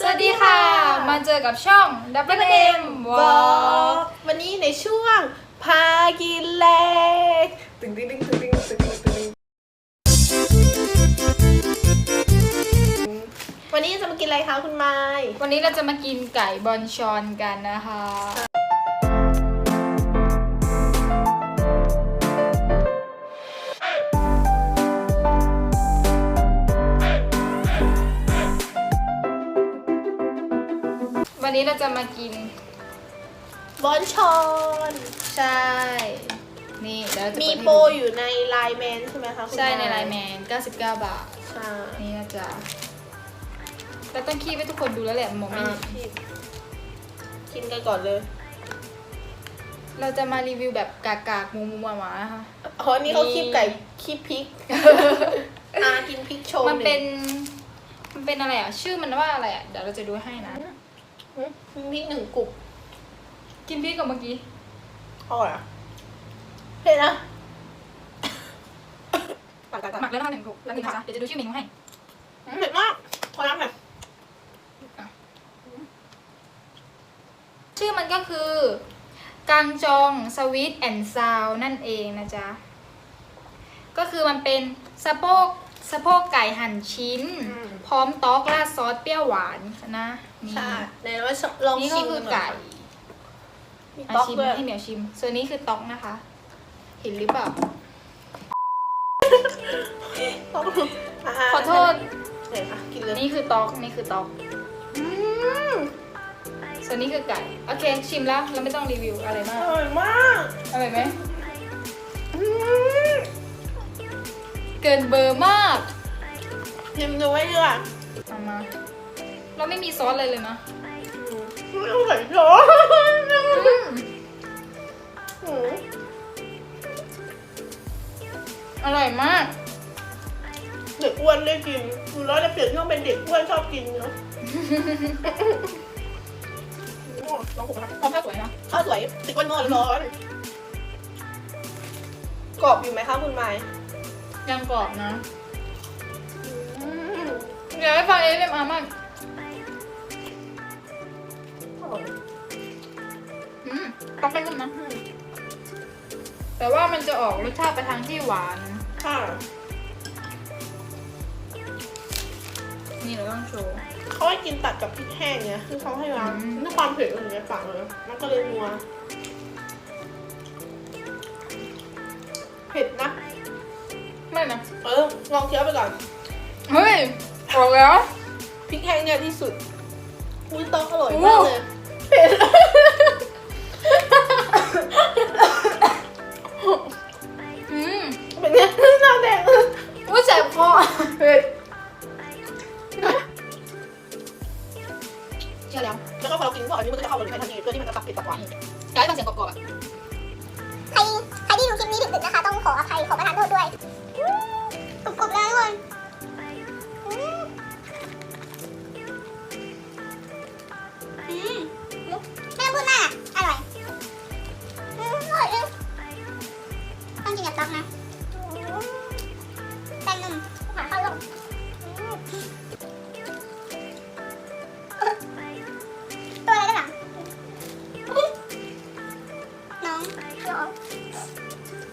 สวัสดีค่ะ มาเจอกับช่อง W M วอลวันนี้ในช่วง พากินแลกตึงตึงตึงตึงตึงตึงตึงตึงวันนี้จะมากินอะไรคะคุณไม้วันนี้เราจะมากินไก่บอนชอนกันนะคะวัน นี้เราจะมากินบอนชอน ใช่ นี่เดี๋ยวเราจะมีเปิดให้โปรดูอยู่ในไลน์แมนใช่ไหมคะคุณใช่ในม้ไลน์แมน 99 บาท ใช่นี่นะจ๊ะแต่ต้องคีบให้ทุกคนดูแล้วแหละมองไม่อะเห็นพี่กินกันก่อนเลยเราจะมารีวิวแบบกากากๆมูมูมามาๆนะคะ อ๋ออันนี้เขาคีบไก่คีบพริก อ่ากินพริกโชว์มันเป็นหงมันเป็นอะไรอะ ชื่อมันว่าอะไรอะ เดี๋ยวเราจะดูให้นะหื มพริกหนึ่งกลุ่มกินพริกกับเมื่อกี้อร่อยอะเผ็ดนะหมักหมักแล้วนะหนึ่งกลุ่มแล้วนี่นะคะเดี๋ยวจะดูชื่อเมนูให้เผ็ดมากขอน้ำหน่อยชื่อมันก็คือ กังจองสวีทแอนด์ซาวนั่นเองนะจ๊ะ ก็คือมันเป็นสะโพก สะโพกไก่หั่นชิ้นพร้อมต๊อกราดซอสเปรี้ยวหวานนะนี่ใช่ไหนว่าลองนี่ก็ชิมคือหน่ยไก่มีอะต๊อกชิมด้วยให้เหมียวชิม ส่วนนี้คือต๊อกนะคะ เห็นหรือเปล่า ต๊อกะขอโทษเดี๋ยวค่ะกินเลย นี่คือต๊อกนี่คือต๊อกอืมส่วนนี้คือไก่ โอเค ชิมแล้วเราไม่ต้องรีวิวอะไรมาอก ร่อยมาก อร่อยไหมอืม เกินเบอร์มากชิมดูไว้ดีกว่าเอามา เราไม่มีซอสเลยเลยนะอืมไม่ต้องใส่ช้อนอืมอืมอร่อยมาก เด็กอ้วนได้กินดูแล้วจะเปลี่ยนช่วงเป็นเด็กอ้วนชอบกินเนาะโอ้ลองผมนะพร้อมข้าวสวยนะข้าวสวยติดก้นหม้อร้อนกรอบอยู่ไหมคะคุณไม้ ยังกรอบนะอืมอยากให้ฟังเอฟเอ็มอาร์มากอร่อยอืมต้องเป็นนุ่มนะ แต่ว่ามันจะออกรสชาติไปทางที่หวาน ค่ะนี่เราต้องโชว์ เขาให้กินตัดกับพริกแห้งเนี่ยคือเขาให้มาอืม ด้วยความเผ็ดอยู่ในปากเลยมันก็เลยนัวเผ็ดนะ ไม่นะเออลองเคี้ยวไปก่อน เฮ้ยออกแล้ว พริกแห้งเนี่ยที่สุดอุ้ยต้องอร่อยโอ้มากเลยเผ็ดอืมเป็นไงหน้าแดงอุ้ยแสบคอเผ็ดเชื่อแล้วแล้วก็พอเรากินพวกอันนี้มันก็จะเข้ากันในทันทีเพื่อที่มันจะตัดเผ็ดตัดหวานกลายเป็นเสียงกรอบๆอะ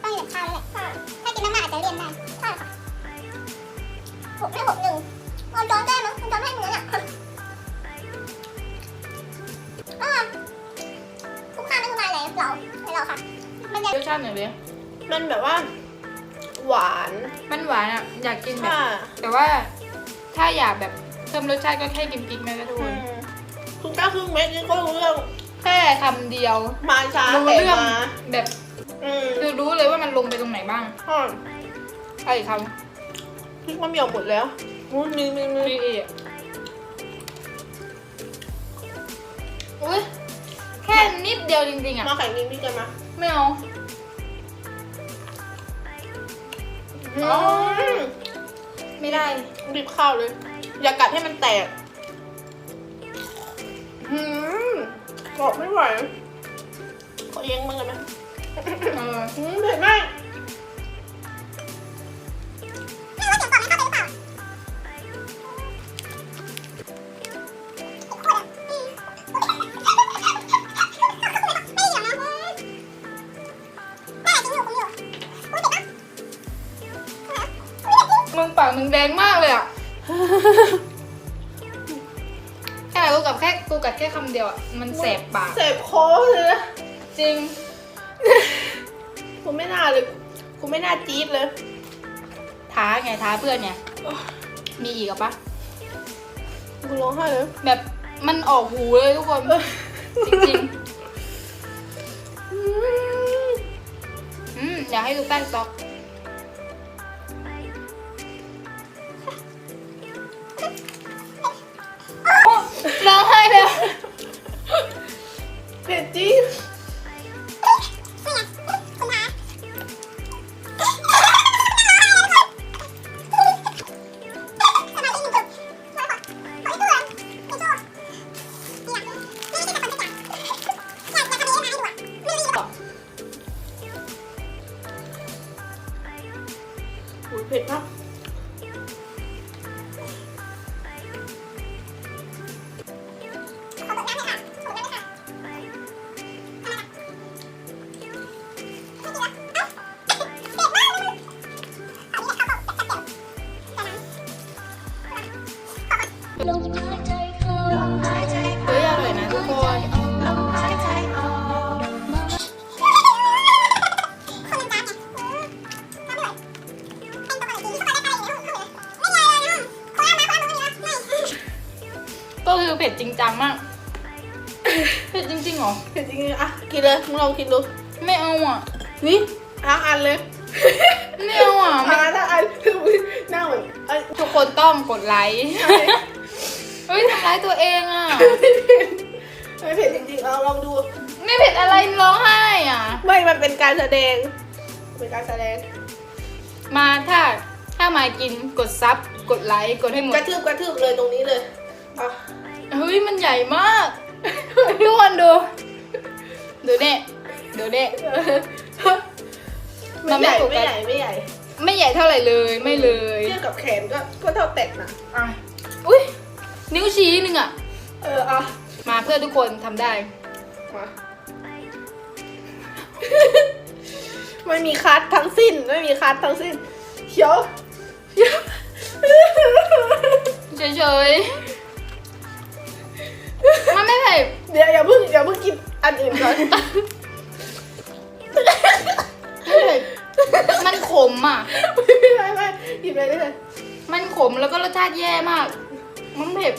ต้องเหยียบข้าวแล้วแหละถ้ากินมากๆอาจจะเลี่ยนได้ใช่ค่ะหกไม่หกหนึ่งออนจอนได้มั้งออนจอนให้เหมือนอะอ่าคุ้มค่าไม่คุ้มค่าเลยเราไม่เราค่ะ มันจะรสชาติหน่อยดิมันแบบว่า หวานมันหวานอะ อยากกินแบบ ค่ะแต่ว่าถ้าอยากแบบเพิ่มรสชาติก็แค่กินพริกไหมก็ทุกคนมคุณก้าครึ่งเม็ดนี่ก็รู้เรื่องแค่คำเดียวมาช้ารู้แต่เรื่องมาแบบ อืมคือรู้เลยว่ามันลงไปตรงไหนบ้างอ่อนไอ้คพริกมะเหมี่ยวหมดแล้วอุ้ยมีมีำมีนี่เอะอุ้ยแค่นิดเดียวจริงๆอะ มาไข่นิ้มพี่กันมาไม่เอา อืมไม่ได้ รีบข้าวเลย อย่ากัดให้มันแตกอืมกรอบไม่ไหวขอเองมึงเลยไหม เมเผ็ดมากมึงปากมึงแดงมากเลยอะ แค่กูกับแค่กูกัดแค่คำเดียวมันแสบปาก เสบโค้เลยจริง กูไม่น่าเลยกูไม่น่าจี๊ดเลย ท้าไงท้าเพื่อนไงมีอีกอะปะกูร้องไห้เลยแบบมันออกหูเลยทุกคนจริงๆอืมอยากให้ดูแป้งต๊อกโอ้ร้องไห้เลยเผ็ดจริ คือเผ็ดจริงจังมาก เผ็ดจริงๆเหรอเผ็ดจริงๆอะกินเลยมึงลองกินดูไม่เอาอะ นี่ทั้งอันเลยไม่เอาอะทั้ไม่งอันทั้งอันคือหน้าเหมือนเอ้ยทุกคนต้องกดไลค์เฮ้ยทำร้ายตัวเองอะ ไม่เผ็ดจริงๆเอาลองดู ไม่เผ็ดอะไรร้องไห้อะ ไม่ มันเป็นการแสดง เป็นการแสดง มาถ้าถ้ามากินกดซับกดไลค์กดให้หมกดระทืบกระทืบเลยตรงนี้เลย อะ เฮ้ยมันใหญ่มาก ทุกคนดู ดูเนี่ยดูเนี่ยมัไม่นใหไม่ญ่ถูกกันไม่ใหญ่ไม่ใหญ่ ไม่ใหญ่เท่าไหร่เลยไม่เลยเทียบกับแขนก็ก็เท่าแตกนะอะอุ้ยนิ้วชี้หนึ่งอะ เอออะมาเพื่อทุกคนทำได้ มา ไม่มีคัดทั้งสิ้น ไม่มีคัดทั้งสิ้นเขียวเขียวเฉยๆ เผ็ดเดี๋ยวอย่าเพิ่งอย่าเพิ่งกินอันอื่นก่อนไม่เผ็ดมันขมอะ ไม่ไม่ไม่กินไปเลยมันขมแล้วก็รสชาติแย่มาก มันเผ็ด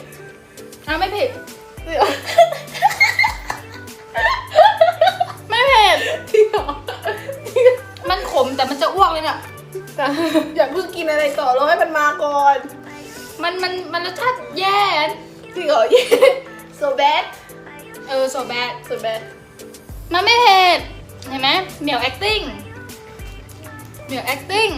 อะไม่เผ็ด เดี๋ยวไม่เผ็ด ที่หรอมันขมแต่มันจะอ้วกเลยเนี่ยอย่าเพิ่งกินอะไรต่อรอให้มันมาก่อน มันมันมันรสชาติแย่ ที่หรอ so bad เออ so bad so bad มันไม่เผ็ดเห็นไหมเหมียว acting เหมียว acting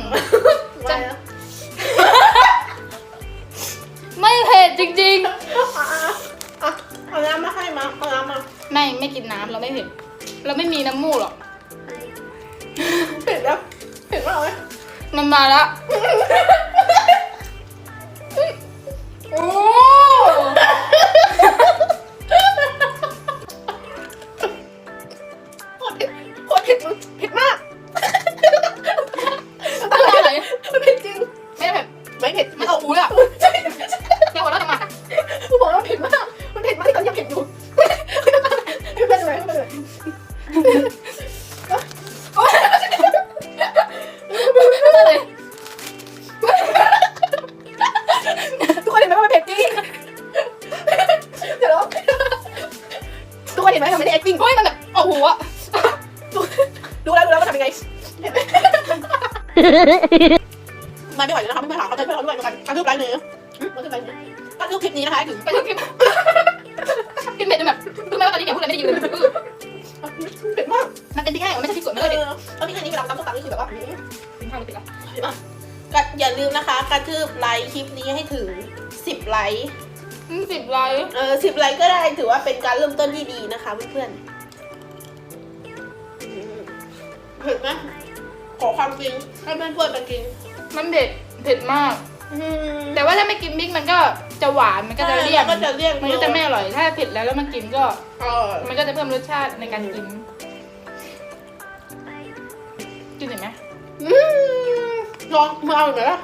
มาไม่ไหวแล้วนะคะไม่มาหาเขาใจเพื่อนเราด้วยกันการทุบไลน์เนื้อมันทุบไลน์เนื้อการทุบคลิปนี้นะคะถึงไปทุกคลิปกินเผ็ดจนแบบรู้ไหมว่าตอนนี้เนี่ยพูดอะไรไม่ได้ยินเลยเผ็ดมากมันเป็นที่แค่ไม่ใช่ที่สวนเอไม่เลยอแล้วนี่อันนี้เวลาตำส้มตำนี่คือแบบว่ากินข้าวติดละเห็นปะก็อย่าลืมนะคะกระทืบไลค์คลิปนี้ให้ถึง10ไลค์สิบไลค์เออ10ไลค์ก็ได้ถือว่าเป็นการเริ่มต้นที่ดีนะคะเพื่อนๆอืมเผ็ดไหม ขอความจริงให้เพื่อนๆไปกินมันเผ็ดเผ็ดมาก แต่ว่าถ้าไม่กินพริกมันก็จะหวานมันก็จะเลี่ยนก็จะเลี่ยนมันก็จะไม่อร่อยถ้าเผ็ดแล้วแล้วมันกินก็เออมันก็จะเพิ่มรสชาติในการกินกินเห็นไหมอืมลองมือเอาหน่อยละ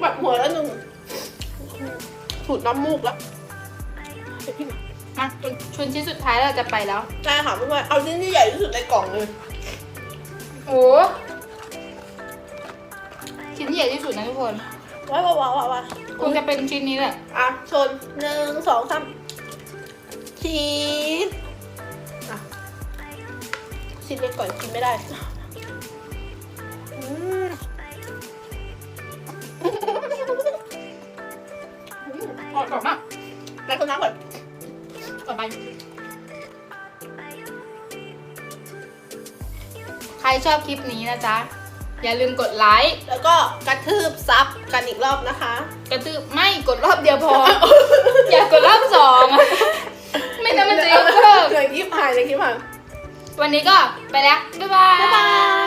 แบบหัวแล้วหนึ่งสูดน้ำมูกแล้วเดี๋ยวพี่มามาชวนชิ้นสุดท้ายเราจะไปแล้วได้ค่ะเพื่อนๆเอาชิ้นที่ใหญ่ที่สุดในกล่องเลย โอ้ชิ้นที่ใหญ่ที่สุดนะทุกคนว้าวว้าวว้าวว้าวคงจะเป็นชิ้นนี้แหละ อะชนหนึ่งสองสามชีสอะชิ้นเล็กก่อนกินไม่ได้อืมอร่อยมากไปคนน้ำก่อนต่อไป รชอบคลิปนี้นะจ๊ะ อย่าลืมกดไลค์แล้วก็กระทืบซับกันอีกรอบนะคะ กระตือไม่กดรอบเดียวพอ อย่ากดรอบสองอะไม่นั้นมันจะยกเลิก เลยคลิปหายเลยคลิปหายวันนี้ก็ไปแล้ว บ๊ายบาย บ๊ายบาย